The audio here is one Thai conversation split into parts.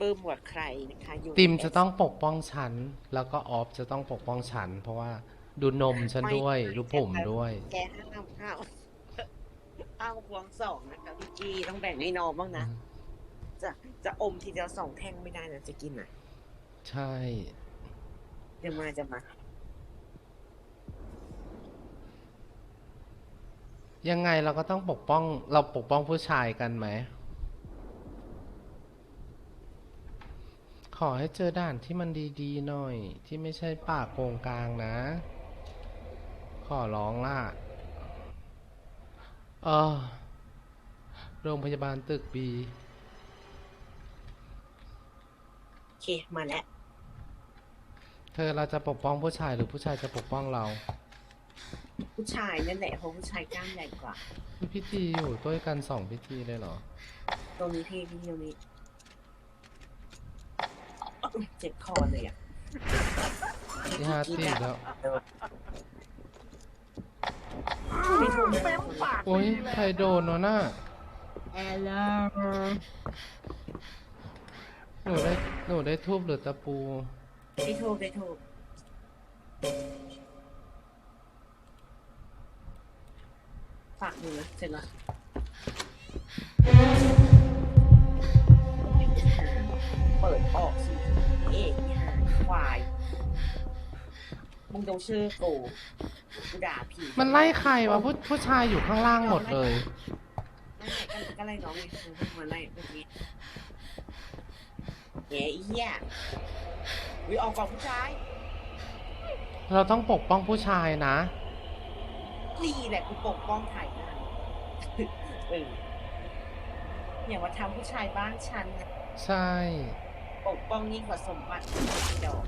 ปลื้มกว่าใครนะคะอยู่ติมจะต้องปกป้องฉัน แล้วก็ออฟจะต้องปกป้องฉัน เพราะว่าดูนมฉันด้วยดูผมด้วย แกห้ามห้ามห้ามควงสองนะคะพี่กี้ต้องแบ่งให้น้องบ้างนะ จะจะอมทีเดียวสองแท่งไม่ได้นะจะกินอะ ใช่เดี๋ยวมาจะมา ยังไงเราก็ต้องปกป้อง เราปกป้องผู้ชายกันไหม ข อให้เจอด่านที่มันดีๆหน่อย ที่ไม่ใช่ป่าโกงกลางนะ ขอร้องล่ะเออโรงพยาบาลตึกบีโอเค มาแล้ว เธอเราจะปกป้องผู้ชายหรือผู้ชายจะปกป้องเรา ผู้ชายนั่นแหละเพราะผู้ชายกล้ามใหญ่กว่ามีพิธีอยู่ด้วยกันสองพิธีเลยเหรอ ตรงนี้พี่พี่ตรงนี้ เจ็บคอเลยอะที่ห้าตีแล้ว ไม่ถูกนะโอ้ยใครโดนเนาะน่ะแอลลหนูได้หนูได้ทูบหรือตะปู ไม่ถูกไม่ถูกฝากมือนะเสร็จแล้ว เปิดออกสิเอกนี่หาควาย มึงต้องชื่อกูกูด่าผีมันไล่ใครวะผู้ผู้ชายอยู่ข้างล่างหมดเลยนั่นไงก็ก็ไล่น้องไงคือมาไล่เมื่อกี้เอ๋อีเหี้ยวิออกก่อนผู้ชายเราต้องปกป้องผู้ชายนะนี่แหละกูปกป้องถ่ายหน้าเอออย่ามาทำผู้ชายบ้านฉันนะ ใช่ ปกป้องยิ่งกว่าสมบัติดอก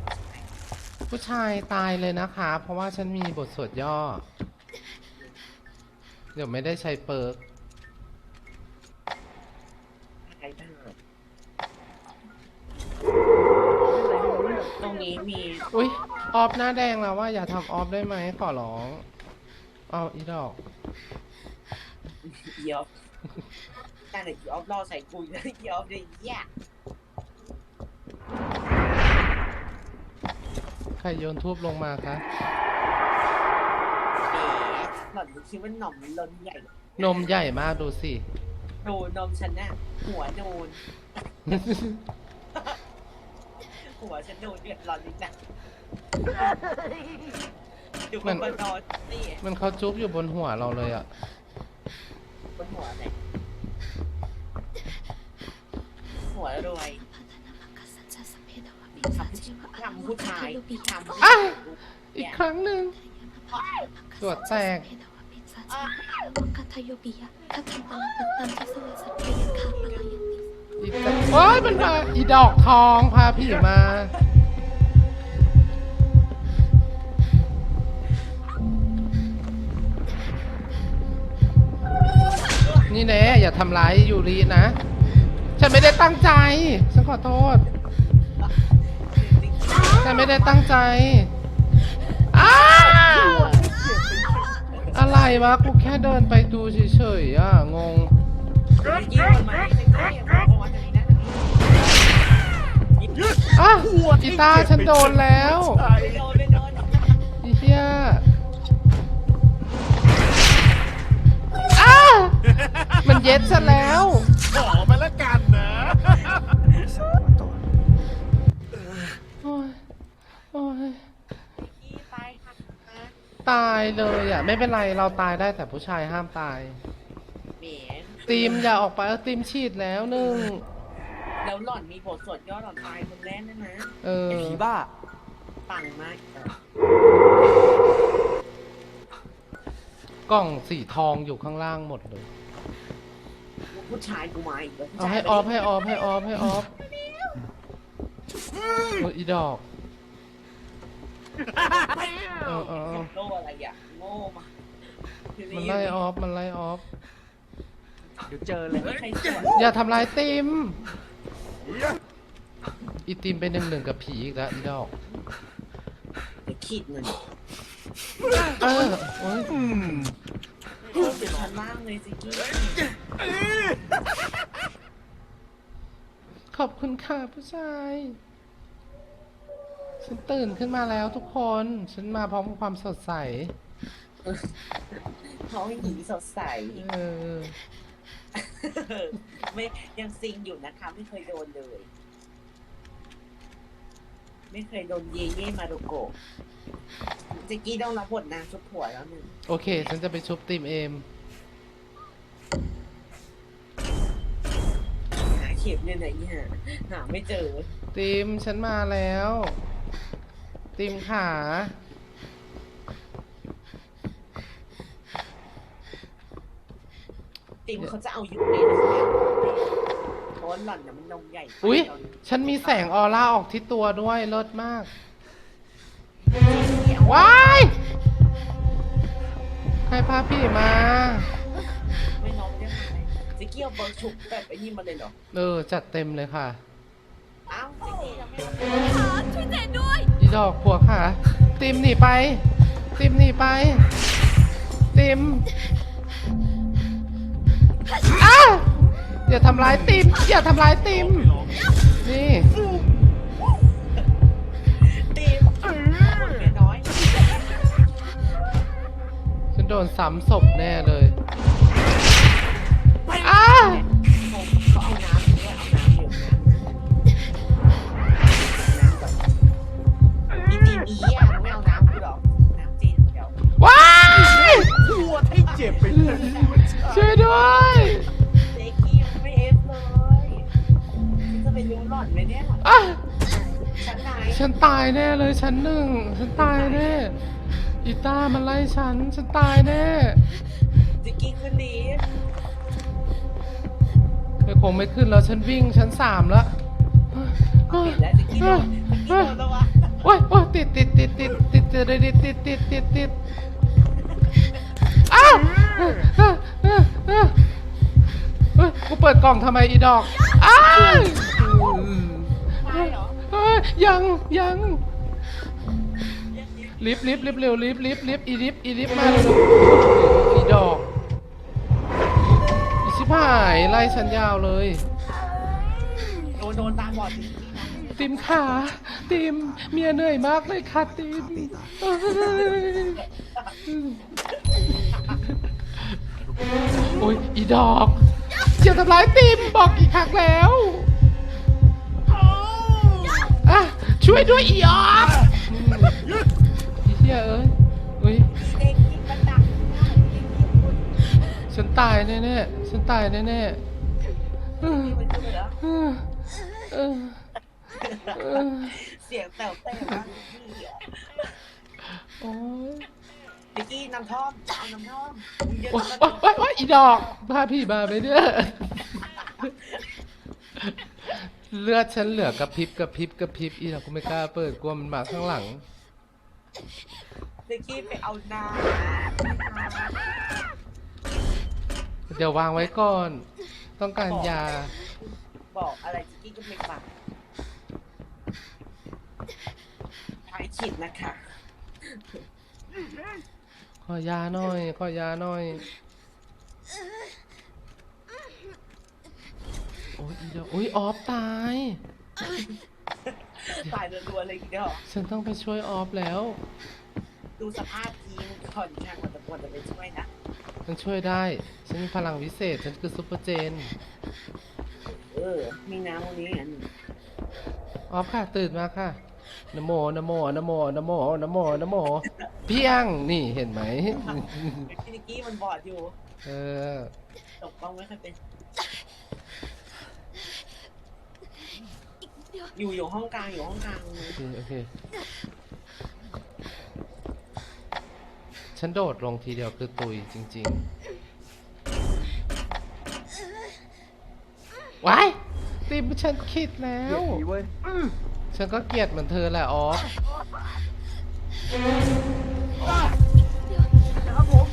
ผู้ชายตายเลยนะคะ เพราะว่าฉันมีบทสวดย่อ เดี๋ยวไม่ได้ใช้เปิร์กใครบ้างตรงนี้มีอุ้ยออฟหน้าแดงแล้วว่าอย่าทำออฟได้ไหมขอร้อง เอาอีดอกเยียบแต่เดี๋ยวออฟรอใส่กุยนะเยียบเลยเหี้ย ใค รโยนทูบลงมาคะเอ๋หล่อนคิดว่าหน่อมมันล้นใหญ่ นมใหญ่มากดูสิ โดนนมฉันน่ะหัวโดน หัวฉันโดนเดือดร้อนนิดนะดูคนบนนอนนี่มันเขาจุ๊บอยู่บนหัวเราเลยอะบนหัวไหนหัวรวยทำทำผู้ชายทำอีกครั้งหนึ่งตรวจแตกอีตะโอ้ยมันมาอีดอกทองพาผีมานี่แน่อย่าทำร้ายยูรินะ ฉันไม่ได้ตั้งใจ ฉันขอโทษ ฉันไม่ได้ตั้งใจอ้าอะไรวะ กูแค่เดินไปดูเฉยๆอะ งง ยิงคนมาใกล้ๆเพราะว่าจะมีนั่นอะกีตาร์ฉันโดนแล้วไม่โดนไม่โดนอีเหี้ยอ้ามันเย็ดซะแล้ว เลยอะ ไม่เป็นไรเราตายได้แต่ผู้ชายห้ามตายเหม็นตีมอย่าออกไปเออตีมฉีดแล้วหนึ่งแล้วหล่อนมีบทสวดย่อหล่อนตายคนแรกนะนะเออผีบ้า ปังมากกล่องสีทองอยู่ข้างล่างหมดเลย ผู้ชายกูมาอีกแล้วเอาให้ออฟให้ออฟให้ออฟให้ออฟโอ้ยอีดอก เออเออเออโง่อะไรอะโง่มามันไล่ออฟ มันไล่ออฟ เดี๋ยวเจอเลยใครสวดอย่าทำร้ายติม อีติมเป็นหนึ่งหนึ่งกับผีอีกแล้วอีดอก เดี๋ยวขีดเงินเออโอ้ยโคตรชั้นล่างเลยสิกี้ขอบคุณค่ะผู้ชาย ฉันตื่นขึ้นมาแล้วทุกคน ฉันมาพร้อมกับความสดใสเขาให้หญิงสดใส เออ ไม่ยังซิงอยู่นะคะ ไม่เคยโดนเลย ไม่เคยโดนเย่เย่มาโดโกะเจ๊กี้ต้องรับบทนางชุบผัวแล้วหนึ่งโอเค ฉันจะไปชุบตีมเอม หาเข็มอยู่ไหนเนี่ยหาไม่เจอ ตีมฉันมาแล้ว ตีมขาติมเขาจะเอาอยู่ในนะคะเพราะว่าหล่อนน่ะมันนมใหญ่ไปอุ๊ยตนฉันมีแสงออร่าออกที่ตัวด้วยเลิศมากเดี๋ยวว้ายใครพาพี่มา ไม่น้องยังไงเจ๊กี้เอาเบอร์ฉุกแบบไอ้นี่มาเลยเหรอเออจัดเต็มเลยค่ะ อ้าวเจ๊กี้ยังไม่เอาช่วยเจนด้วย อีดอกผัวค่ะ ติมหนีไป ติมหนีไป ติมอ้าอย่าทำร้ายติม อย่าทำร้ายติม นี่ติมคนแม่น้อยฉันโดนซ้ำศพแน่เลยอ้า อนมีตีมีอะไม่เอาน้ำกูหรอกน้ำจีนเดี๋ยวว้ายปวดให้เจ็บไปเลยช่วยด้วยเจ๊กี้ยังไม่เอฟเลยจะไปรู้หล่อนไหมเนี่ยอะชั้นไหนฉันตายแน่เลยชั้นหนึ่งฉันตายแน่อีต้ามันไล่ฉันฉันตายแน่เจ๊กี้ขึ้นดีไม่คงไม่ขึ้นแล้วฉันวิ่งชั้นสามแล้วเห็นแล้วเจ๊กี้โดนเจ๊กี้โดนแล้ววะ โอ้ยโอ้ยติดติดติดติดติดติดติดติดติดติดติดอ้าวอ้าวอ้าวอ้าวเฮ้ยกูเปิดกล่องทำไมอีดอกอ้าวตายเหรอเฮ้ยยังยังลิฟต์ลิฟต์ลิฟต์เร็วลิฟต์ลิฟต์ลิฟต์อีลิฟต์อีลิฟต์มาเร็วอีดอกอีชิบหายไล่ฉันยาวเลย โดนโดนตามบอดเจ๊กี้ ติมขาติมเมียเหนื่อยมากเลยค่ะติมโอ้ยอีดอกอย่าทำร้ายติมบอกอีกครั้งแล้วอะช่วยด้วยอีออกอีเหี้ยเอ้ยเอ้ยเจ๊กี้มันดักมากเจ๊กี้พูดฉันตายแน่ๆฉันตายแน่ๆเออนี่มันคือ เหรอเออเออเออเสียงแต๋วแต๋วมากพี่อะโอ้ยเจ๊กี้น้ำท่อมเอาน้ำท่อมเดี๋ยวโอ๊ยน้ำโอ๊ท่ยอมโอ๊ยโอ๊ยอีดอกพาพี่มาไปเนี่ยเลือดฉันเหลือกระพริบกระพริบกระพริบอีดอกกูไม่กล้าเปิดกลัวมันมาข้างหลังเจ๊กี้ไปเอาน้เดี๋ยววางไว้ก่อน ต้องการยาำบอกอะไรเจ๊กี้ก็ไม่ฟัง ทายขิดนะคะ ขอยาหน่อย ขอยาหน่อย โอ้ยอีดอกโอ้ยออฟตาย ตายรัวๆเลยทีเดียวฉันต้องไปช่วยออฟแล้ว ดูสภาพทีมก่อนค่ะก่อนจะก่อนจะไปช่วยนะฉันช่วยได้ ฉันมีพลังวิเศษ ฉันคือซุปเปอร์เจน เออ มีน้ำตรงนี้อันหนึ่งออฟค่ะ ตื่นมาค่ะ นะโมนะโมนะโมนะโมนะโมนะโมเพียงนี่เห็นไหมพี่นิกกี้มันบอดอยู่เออตกต้องไม่ค่อยเป็น อยู่อยู่ห้องกลางอยู่ห้องกลางโอเคโอเคฉันโดดลงทีเดียวคือตุยจริงๆว้ายติมฉันคิดแล้เกลีวยดผีเว้ย ฉันก็เกลียดเหมือนเธอแหละออฟนะครับผม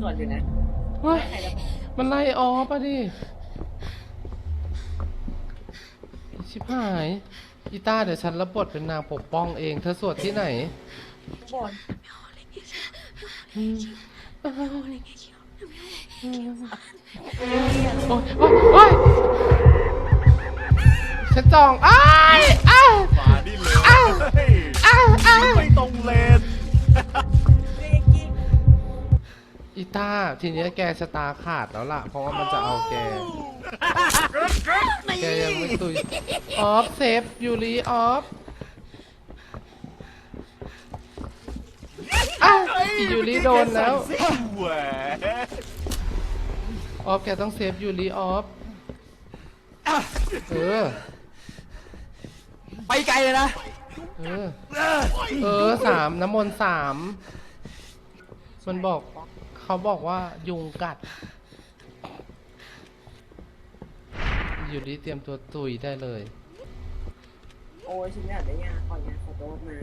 ส่วนอยู่นะเฮ้ยใครแล้วมันไล่ออฟอะดิชิบหายอีต้าเดี๋ยวฉันรับบทเป็นนางปกป้องเอง เธอสวดที่ไหนบนอืม โอ๊ยโอ๊ยโอ๊ยฉันจองอ้ายอ้ายมานี่เลยอ้าวอ้าวอ้าวไม่ตรงเลนเด็กกิ๊กอีต้าทีนี้แกชะตาขาดแล้วล่ะ เพราะว่ามันจะเอาแก แกยังไม่ตุยออฟเซฟยูรีออฟอ้าวอียูรีโดนแล้ว แหว ออฟแกต้องเซฟยูรีออฟเออ ไปไกลเลยนะเออเออสามน้ำมนต์สามมันบอก เขาบอกว่ายุงกัด อยู่ดีเตรียมตัวตุยได้เลย โอ้ยฉันอยากได้ยาขอยาขอโทษมา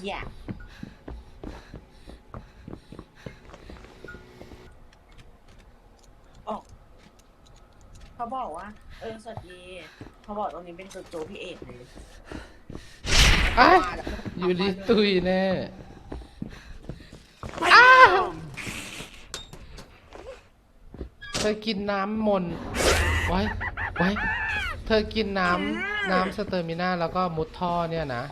เหี้ยออก เขาบอกว่า เออสวัสดีเขาบอกตรงนี้เป็นตัวโจพี่เอกเลยไอ้อยู่ดีตุยแน่เธอกินน้ำมนต์ไว้ไว้ เธอกินน้ำน้ำสเตอร์มิน่าแล้วก็มุดท่อเนี่ยนะ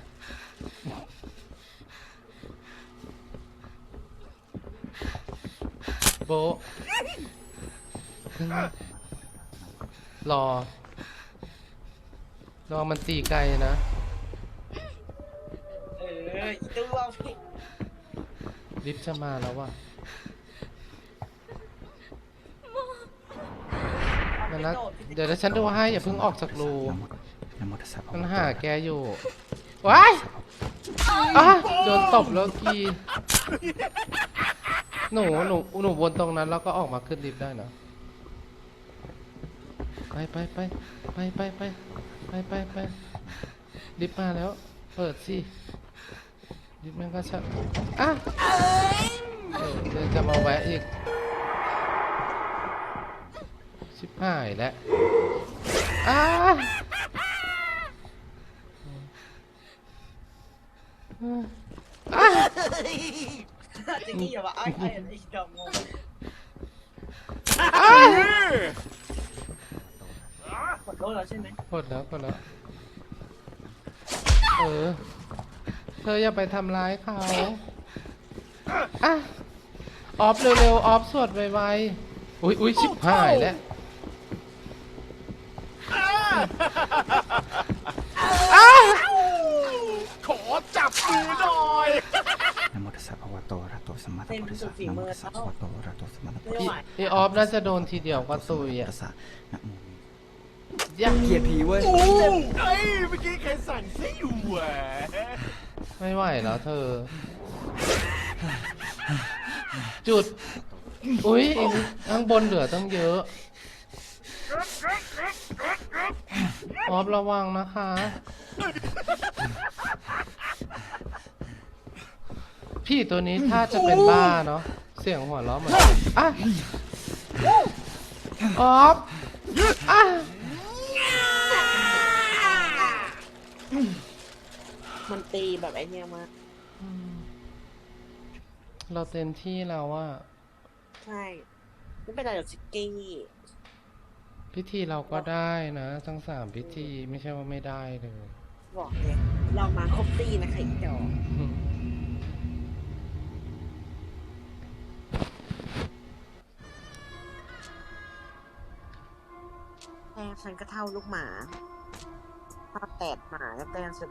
โบะ รอ รอมันตีไกลนะ เอออีตัวพี่ลิฟต์จะมาแล้วว่ะมันนะเดี๋ยวเดี๋ยวฉันดูให้อย่าเพิ่งออกจากรู นะโมตัสสะภะมันคะวะโตหาแกอยู่ ว้ายอะโดนตบแล้วกีหนูหนูหนูวนตรงนั้นแล้วก็ออกมาขึ้นลิฟต์ได้นะ ไปไปไปไปไปไปไปไปไปลิฟต์มาแล้ว เปิดสิลิฟต์มันก็ชักอะเออเดี๋ยวจะมาแวะอีก ชิบหายแล้วอ้าจะกี้อย่าว่าไอ้ไอ้ไอ้ดอกงง ขอโทษแล้วใช่ไหมกดแล้วกดแล้ว เออ เธออย่าไปทำร้ายเขาอะออฟเร็วๆออฟสวดไวๆอุ้ยอุ้ยชิบหายแล้วขอจับมือหน่อยนะโมตัสสะภะคะวะโตอะระหะโตสัมมาสัมพุทธัสสะนะโมตัสสะภะคะวะโตอะระหะโตสัมมาสัมพุทธัสไม่สะไหวไอออฟน่าจะโดนทีเดียวก็ตุยอะตัสสะนะโม ยังเกลียดผีเว้ยโอ้ไอ้เมื่อกี้ใครสั่งสิแหวไม่ไหวแล้วเธอ จุด อุ้ยอีกข้างบนเหลือตั้งเยอะออฟระวังนะคะ พี่ตัวนี้ถ้าจะเป็นบ้าเนาะเสียงหัวเราะเหมือนอะออฟอะ มันตีแบบไอ้เนี่ยมากเราเต็มที่แล้วว่า ใช่ไม่เป็นไรหรอกชิกกี้พิธีเราก็ได้นะ ทั้งสามพิธีไม่ใช่ว่าไม่ได้เลย บอกเลยเรามาครบตีนะคะอีกดอกแต้มฉันก็เท่าลูกหมาถ้าแตดหมาแล้วแต้มฉัน